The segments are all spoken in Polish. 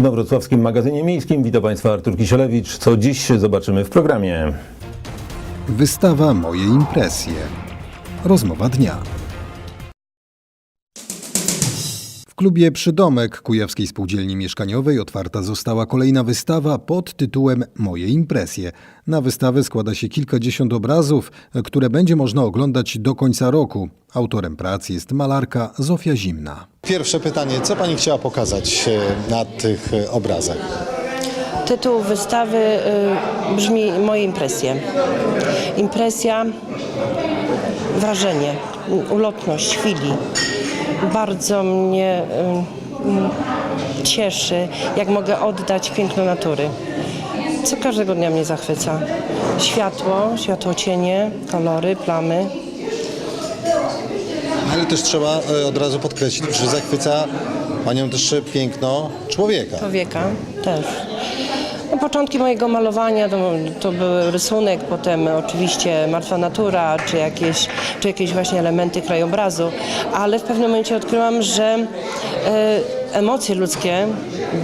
Inowrocławskim Magazynie Miejskim witam Państwa Artur Kisielewicz. Co dziś zobaczymy w programie? Wystawa Moje impresje. Rozmowa dnia. Klubie Przydomek Kujawskiej Spółdzielni Mieszkaniowej otwarta została kolejna wystawa pod tytułem Moje impresje. Na wystawę składa się kilkadziesiąt obrazów, które będzie można oglądać do końca roku. Autorem prac jest malarka Zofia Zimna. Pierwsze pytanie, co Pani chciała pokazać e, na tych obrazach? Tytuł wystawy y, brzmi Moje impresje. Impresja, wrażenie, ulotność chwili. Bardzo mnie cieszy, jak mogę oddać piękno natury. Co każdego dnia mnie zachwyca. Światło, światło cienie, kolory, plamy. Ale też trzeba e, od razu podkreślić, że zachwyca Panią też piękno człowieka. Człowieka też. Początki mojego malowania to, to był rysunek, potem oczywiście martwa natura, czy jakieś, czy jakieś właśnie elementy krajobrazu, ale w pewnym momencie odkryłam, że e, emocje ludzkie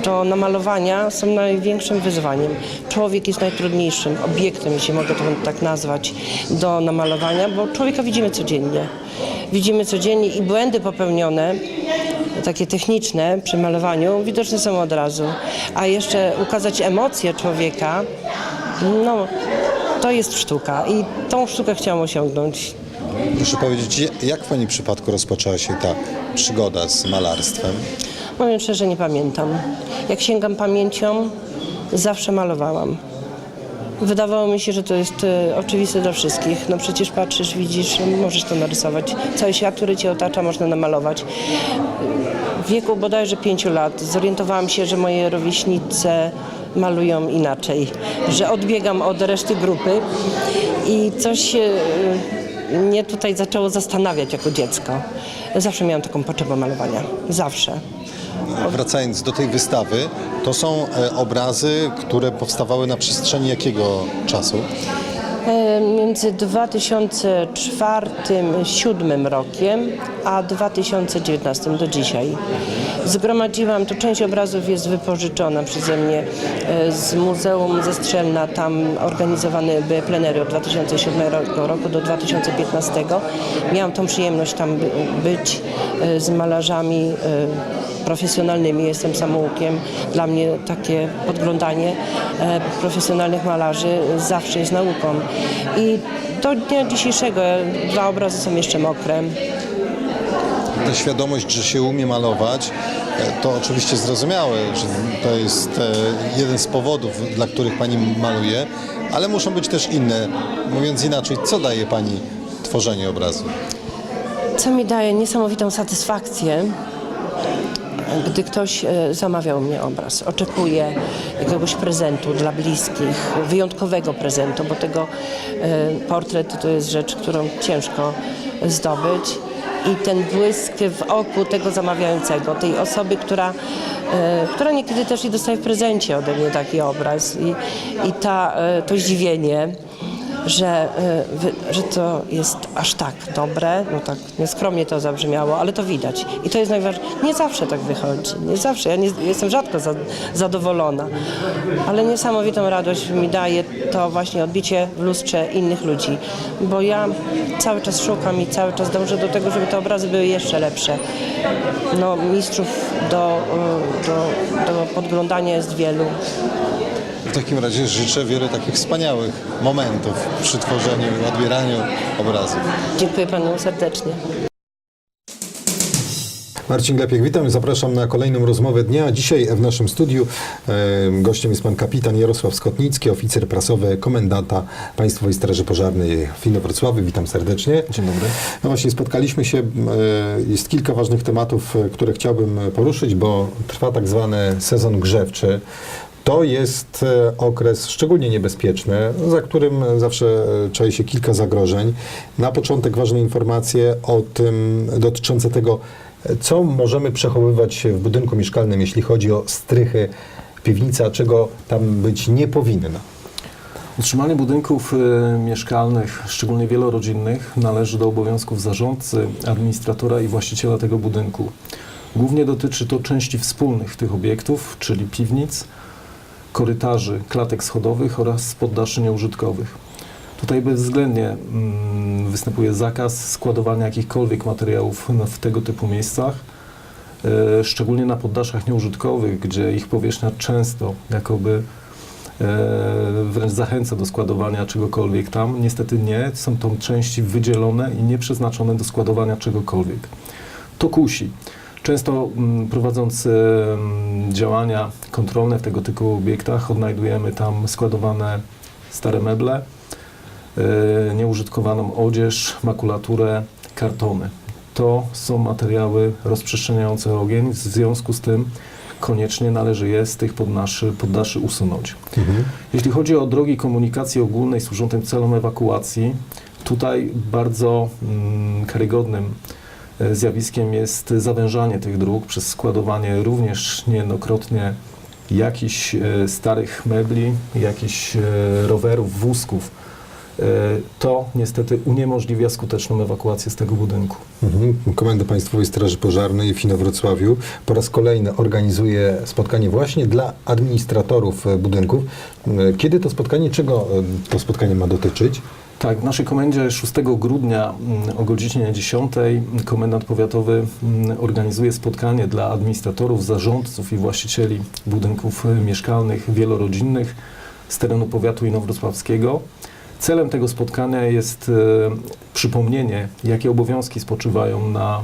do namalowania są największym wyzwaniem. Człowiek jest najtrudniejszym obiektem, jeśli mogę to tak nazwać, do namalowania, bo człowieka widzimy codziennie. Widzimy codziennie i błędy popełnione takie techniczne przy malowaniu widoczne są od razu. A jeszcze ukazać emocje człowieka, no to jest sztuka i tą sztukę chciałam osiągnąć. Proszę powiedzieć, jak w Pani przypadku rozpoczęła się ta przygoda z malarstwem? Powiem szczerze, nie pamiętam. Jak sięgam pamięcią, zawsze malowałam. Wydawało mi się, że to jest e, oczywiste dla wszystkich. No przecież patrzysz, widzisz, no, możesz to narysować. Cały świat, który cię otacza, można namalować. W wieku bodajże pięciu lat zorientowałam się, że moje rówieśnice malują inaczej, że odbiegam od reszty grupy i coś e, mnie tutaj zaczęło zastanawiać jako dziecko. Zawsze miałam taką potrzebę malowania. Zawsze. Wracając do tej wystawy, to są e, obrazy, które powstawały na przestrzeni jakiego czasu? E, Między 2004-2007 rokiem a 2019 do dzisiaj. Zgromadziłam, to część obrazów jest wypożyczona przeze mnie e, z Muzeum ze Strzelna. Tam organizowane były plenery od 2007 roku do 2015. Miałam tą przyjemność tam by- być z malarzami profesjonalnymi. Jestem samoukiem. Dla mnie takie podglądanie e, profesjonalnych malarzy zawsze jest nauką. I do dnia dzisiejszego dwa obrazy są jeszcze mokre. Ta świadomość, że się umie malować, e, to oczywiście zrozumiałe, że to jest e, jeden z powodów, dla których Pani maluje, ale muszą być też inne. Mówiąc inaczej, co daje Pani tworzenie obrazu? Co mi daje niesamowitą satysfakcję, gdy ktoś e, zamawiał mnie obraz. Oczekuje jakiegoś prezentu dla bliskich, wyjątkowego prezentu, bo tego e, portret to jest rzecz, którą ciężko zdobyć. I ten błysk w oku tego zamawiającego, tej osoby, która, e, która niekiedy też i dostaje w prezencie ode mnie taki obraz. I, i ta, to zdziwienie, że, e, że to jest aż tak dobre, no tak nieskromnie to zabrzmiało, ale to widać. I to jest najważniejsze. Nie zawsze tak wychodzi, nie zawsze. Ja nie, jestem rzadko za, zadowolona, ale niesamowitą radość mi daje to właśnie odbicie w lustrze innych ludzi, bo ja cały czas szukam i cały czas dążę do tego, żeby te obrazy były jeszcze lepsze. No, mistrzów do, e, do, do podglądania jest wielu. W takim razie życzę wiele takich wspaniałych momentów przy tworzeniu i odbieraniu obrazów. Dziękuję panu serdecznie. Marcin Glepiek, witam i zapraszam na kolejną rozmowę dnia. Dzisiaj w naszym studiu e, gościem jest pan kapitan Jarosław Skotnicki, oficer prasowy komendanta Państwowej Straży Pożarnej w Inowrocławiu. Witam serdecznie. Dzień dobry. No właśnie, spotkaliśmy się, e, jest kilka ważnych tematów, e, które chciałbym poruszyć, bo trwa tak zwany sezon grzewczy. To jest e, okres szczególnie niebezpieczny, za którym zawsze e, czai się kilka zagrożeń. Na początek ważne informacje o tym dotyczące tego, e, co możemy przechowywać w budynku mieszkalnym, jeśli chodzi o strychy, piwnica, czego tam być nie powinno. Utrzymanie budynków mieszkalnych, szczególnie wielorodzinnych, należy do obowiązków zarządcy, administratora i właściciela tego budynku. Głównie dotyczy to części wspólnych tych obiektów, czyli piwnic, korytarzy, klatek schodowych oraz poddaszy nieużytkowych. Tutaj bezwzględnie mm, występuje zakaz składowania jakichkolwiek materiałów w tego typu miejscach, e, szczególnie na poddaszach nieużytkowych, gdzie ich powierzchnia często jakoby e, wręcz zachęca do składowania czegokolwiek tam. Niestety nie, są to części wydzielone i nieprzeznaczone do składowania czegokolwiek. To kusi. Często mm, prowadząc em, działania kontrolne w tego typu obiektach odnajdujemy tam składowane stare meble, e, nieużytkowaną odzież, makulaturę, kartony. To są materiały rozprzestrzeniające ogień, w związku z tym koniecznie należy je z tych poddaszy, poddaszy usunąć. Jeśli chodzi o drogi komunikacji ogólnej służą tym celom ewakuacji, tutaj bardzo mm, karygodnym zjawiskiem jest zawężanie tych dróg przez składowanie również niejednokrotnie jakichś e, starych mebli, jakichś e, rowerów, wózków. E, To niestety uniemożliwia skuteczną ewakuację z tego budynku. Mhm. Komenda Państwowej Straży Pożarnej w Inowrocławiu po raz kolejny organizuje spotkanie właśnie dla administratorów e, budynków. E, Kiedy to spotkanie, czego e, to spotkanie ma dotyczyć? Tak, w naszej komendzie 6 grudnia mm, o godzinie 10 komendant powiatowy mm, organizuje spotkanie dla administratorów, zarządców i właścicieli budynków y, mieszkalnych wielorodzinnych z terenu powiatu inowrocławskiego. Celem tego spotkania jest y, przypomnienie, jakie obowiązki spoczywają na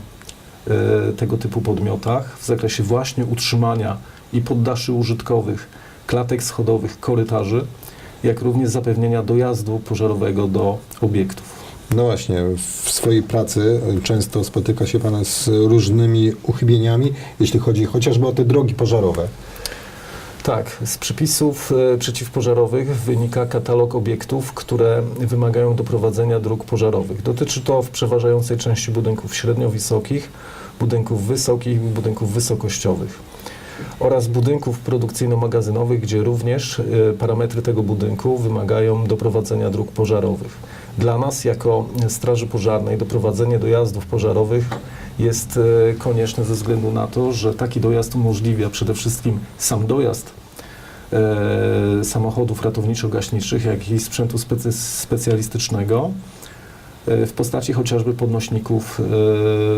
y, tego typu podmiotach w zakresie właśnie utrzymania i poddaszy użytkowych, klatek schodowych, korytarzy, jak również zapewnienia dojazdu pożarowego do obiektów. No właśnie, w swojej pracy często spotyka się Pan z różnymi uchybieniami, jeśli chodzi chociażby o te drogi pożarowe. Tak, z przepisów e, przeciwpożarowych wynika katalog obiektów, które wymagają doprowadzenia dróg pożarowych. Dotyczy to w przeważającej części budynków średnio wysokich, budynków wysokich i budynków wysokościowych oraz budynków produkcyjno-magazynowych, gdzie również e, parametry tego budynku wymagają doprowadzenia dróg pożarowych. Dla nas, jako Straży Pożarnej, doprowadzenie dojazdów pożarowych jest e, konieczne ze względu na to, że taki dojazd umożliwia przede wszystkim sam dojazd e, samochodów ratowniczo-gaśniczych, jak i sprzętu specy- specjalistycznego w postaci chociażby podnośników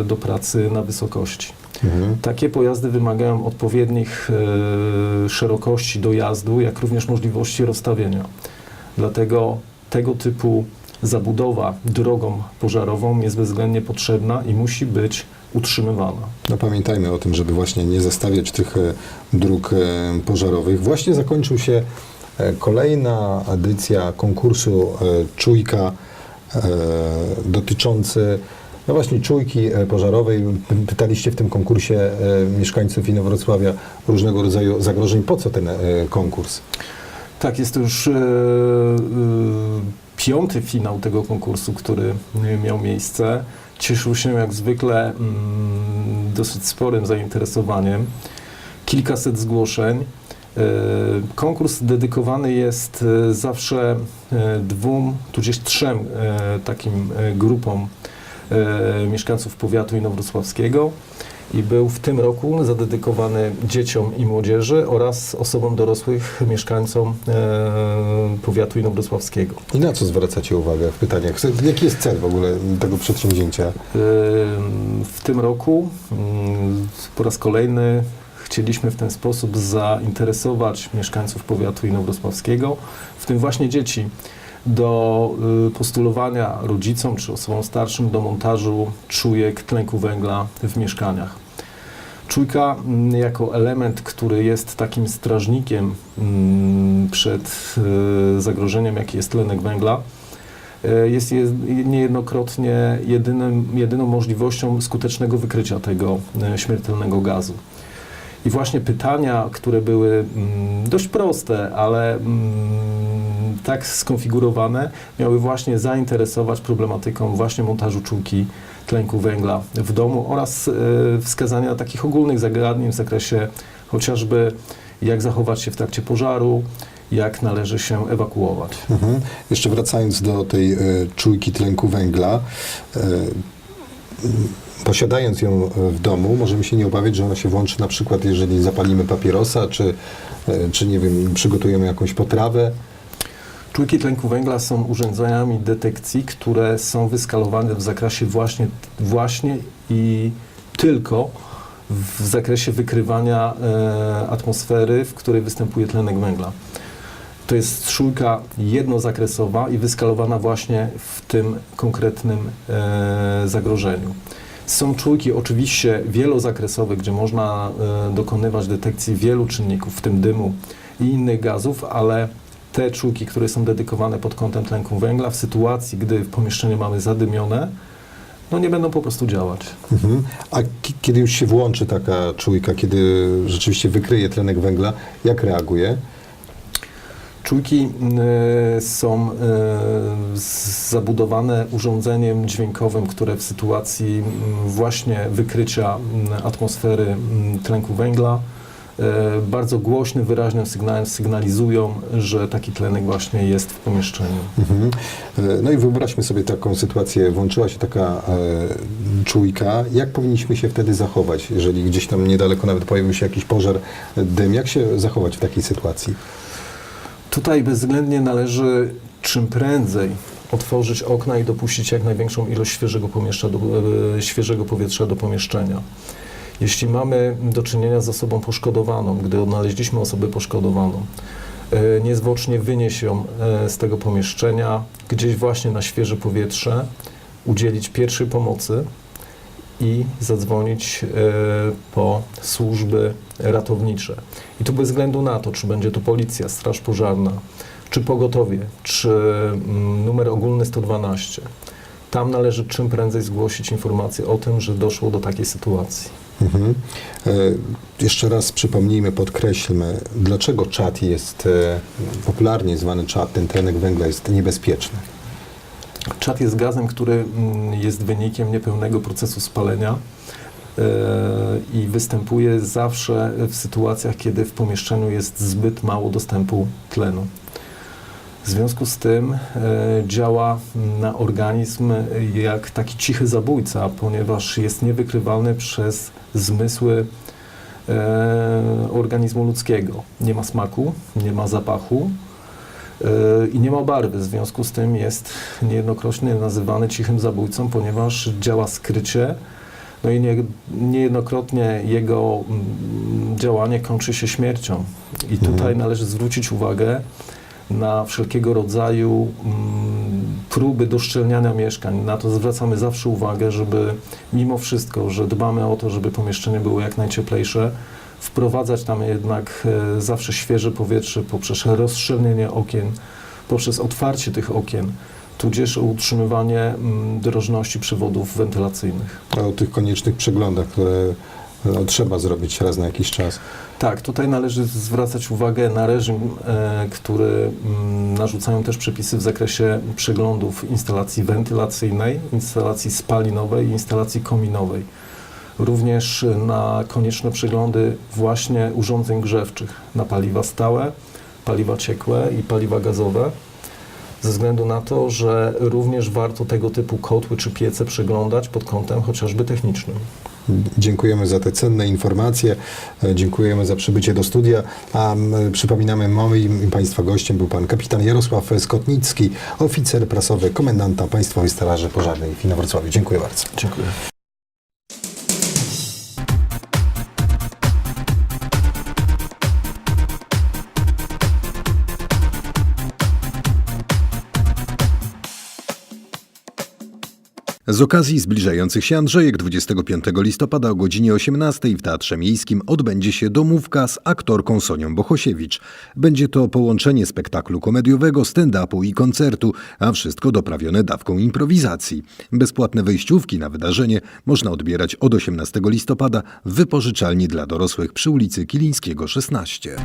do pracy na wysokości. Takie pojazdy wymagają odpowiednich e, szerokości dojazdu, jak również możliwości rozstawienia. Dlatego tego typu zabudowa drogą pożarową jest bezwzględnie potrzebna i musi być utrzymywana. No pamiętajmy o tym, żeby właśnie nie zastawiać tych e, dróg e, pożarowych. Właśnie zakończył się e, kolejna edycja konkursu Czujka dotyczący no właśnie czujki e, pożarowej. Pytaliście w tym konkursie e, mieszkańców Inowrocławia różnego rodzaju zagrożeń. Po co ten e, konkurs? Tak, jest to już piąty finał tego konkursu, który miał miejsce. Cieszył się jak zwykle mm, dosyć sporym zainteresowaniem. Kilkaset zgłoszeń. Konkurs dedykowany jest zawsze dwóm, tudzież trzem takim grupom mieszkańców powiatu inowrocławskiego i był w tym roku zadedykowany dzieciom i młodzieży oraz osobom dorosłych mieszkańcom e, powiatu inowrocławskiego. I na co zwracacie uwagę w pytaniach? Jaki jest cel w ogóle tego przedsięwzięcia? E, W tym roku mm, po raz kolejny chcieliśmy w ten sposób zainteresować mieszkańców powiatu inowrocławskiego, w tym właśnie dzieci, do y, postulowania rodzicom czy osobom starszym do montażu czujek tlenku węgla w mieszkaniach. Czujka mm, jako element, który jest takim strażnikiem mm, przed y, zagrożeniem, jaki jest tlenek węgla, y, jest je- niejednokrotnie jedynym, jedyną możliwością skutecznego wykrycia tego śmiertelnego gazu. I właśnie pytania, które były mm, dość proste, ale mm, tak skonfigurowane, miały właśnie zainteresować problematyką właśnie montażu czujki tlenku węgla w domu oraz e, wskazania takich ogólnych zagadnień w zakresie chociażby jak zachować się w trakcie pożaru, jak należy się ewakuować. Mhm. Jeszcze wracając do tej e, czujki tlenku węgla, e, posiadając ją w domu, możemy się nie obawiać, że ona się włączy na przykład, jeżeli zapalimy papierosa, czy, e, czy nie wiem, przygotujemy jakąś potrawę. Czujki tlenku węgla są urządzeniami detekcji, które są wyskalowane w zakresie właśnie, właśnie i tylko w zakresie wykrywania e, atmosfery, w której występuje tlenek węgla. To jest czujka jednozakresowa i wyskalowana właśnie w tym konkretnym e, zagrożeniu. Są czujki oczywiście wielozakresowe, gdzie można e, dokonywać detekcji wielu czynników, w tym dymu i innych gazów, ale te czujki, które są dedykowane pod kątem tlenku węgla, w sytuacji, gdy w pomieszczeniu mamy zadymione, no nie będą po prostu działać. Mhm. A ki- kiedy już się włączy taka czujka, kiedy rzeczywiście wykryje tlenek węgla, jak reaguje? Czujki y, są y, zabudowane urządzeniem dźwiękowym, które w sytuacji mm, właśnie wykrycia mm, atmosfery mm, tlenku węgla y, bardzo głośnym, wyraźnym sygnałem sygnalizują, że taki tlenek właśnie jest w pomieszczeniu. Mhm. No i wyobraźmy sobie taką sytuację, włączyła się taka e, czujka. Jak powinniśmy się wtedy zachować, jeżeli gdzieś tam niedaleko nawet pojawił się jakiś pożar, dym? Jak się zachować w takiej sytuacji? Tutaj bezwzględnie należy czym prędzej otworzyć okna i dopuścić jak największą ilość świeżego, do, e, świeżego powietrza do pomieszczenia. Jeśli mamy do czynienia z osobą poszkodowaną, gdy odnaleźliśmy osobę poszkodowaną, e, niezwłocznie wynieść ją e, z tego pomieszczenia, gdzieś właśnie na świeże powietrze, udzielić pierwszej pomocy i zadzwonić e, po służby ratownicze. I tu bez względu na to, czy będzie to policja, straż pożarna, czy pogotowie, czy mm, numer ogólny 112, tam należy czym prędzej zgłosić informację o tym, że doszło do takiej sytuacji. Mhm. E, Jeszcze raz przypomnijmy, podkreślmy, dlaczego czad jest e, popularnie zwany czad, ten tlenek węgla jest niebezpieczny. Czad jest gazem, który mm, jest wynikiem niepełnego procesu spalenia e, i występuje zawsze w sytuacjach, kiedy w pomieszczeniu jest zbyt mało dostępu tlenu. W związku z tym e, działa na organizm jak taki cichy zabójca, ponieważ jest niewykrywalny przez zmysły e, organizmu ludzkiego. Nie ma smaku, nie ma zapachu, i nie ma barwy. W związku z tym jest niejednokrotnie nazywany cichym zabójcą, ponieważ działa skrycie. No i nie, niejednokrotnie jego mm, działanie kończy się śmiercią. I tutaj należy zwrócić uwagę na wszelkiego rodzaju mm, próby doszczelniania mieszkań. Na to zwracamy zawsze uwagę, żeby mimo wszystko, że dbamy o to, żeby pomieszczenie było jak najcieplejsze, wprowadzać tam jednak e, zawsze świeże powietrze poprzez rozszczelnienie okien, poprzez otwarcie tych okien, tudzież utrzymywanie mm, drożności przewodów wentylacyjnych. O tych koniecznych przeglądach, które no, trzeba zrobić raz na jakiś czas. Tak, tutaj należy zwracać uwagę na reżim, e, który mm, narzucają też przepisy w zakresie przeglądów instalacji wentylacyjnej, instalacji spalinowej i instalacji kominowej. Również na konieczne przeglądy właśnie urządzeń grzewczych na paliwa stałe, paliwa ciekłe i paliwa gazowe. Ze względu na to, że również warto tego typu kotły czy piece przeglądać pod kątem chociażby technicznym. Dziękujemy za te cenne informacje, dziękujemy za przybycie do studia, a przypominamy, moim i Państwa gościem był Pan kapitan Jarosław Skotnicki, oficer prasowy komendanta Państwowej Straży Pożarnej w Inowrocławiu. Dziękuję bardzo. Dziękuję. Z okazji zbliżających się Andrzejek 25 listopada o godzinie 18 w Teatrze Miejskim odbędzie się domówka z aktorką Sonią Bohosiewicz. Będzie to połączenie spektaklu komediowego, stand-upu i koncertu, a wszystko doprawione dawką improwizacji. Bezpłatne wejściówki na wydarzenie można odbierać od 18 listopada w wypożyczalni dla dorosłych przy ulicy Kilińskiego 16.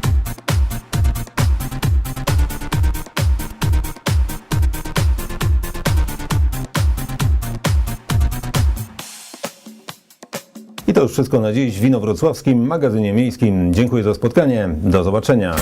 to już wszystko na dziś w Winowrocławskim magazynie miejskim. Dziękuję za spotkanie. Do zobaczenia.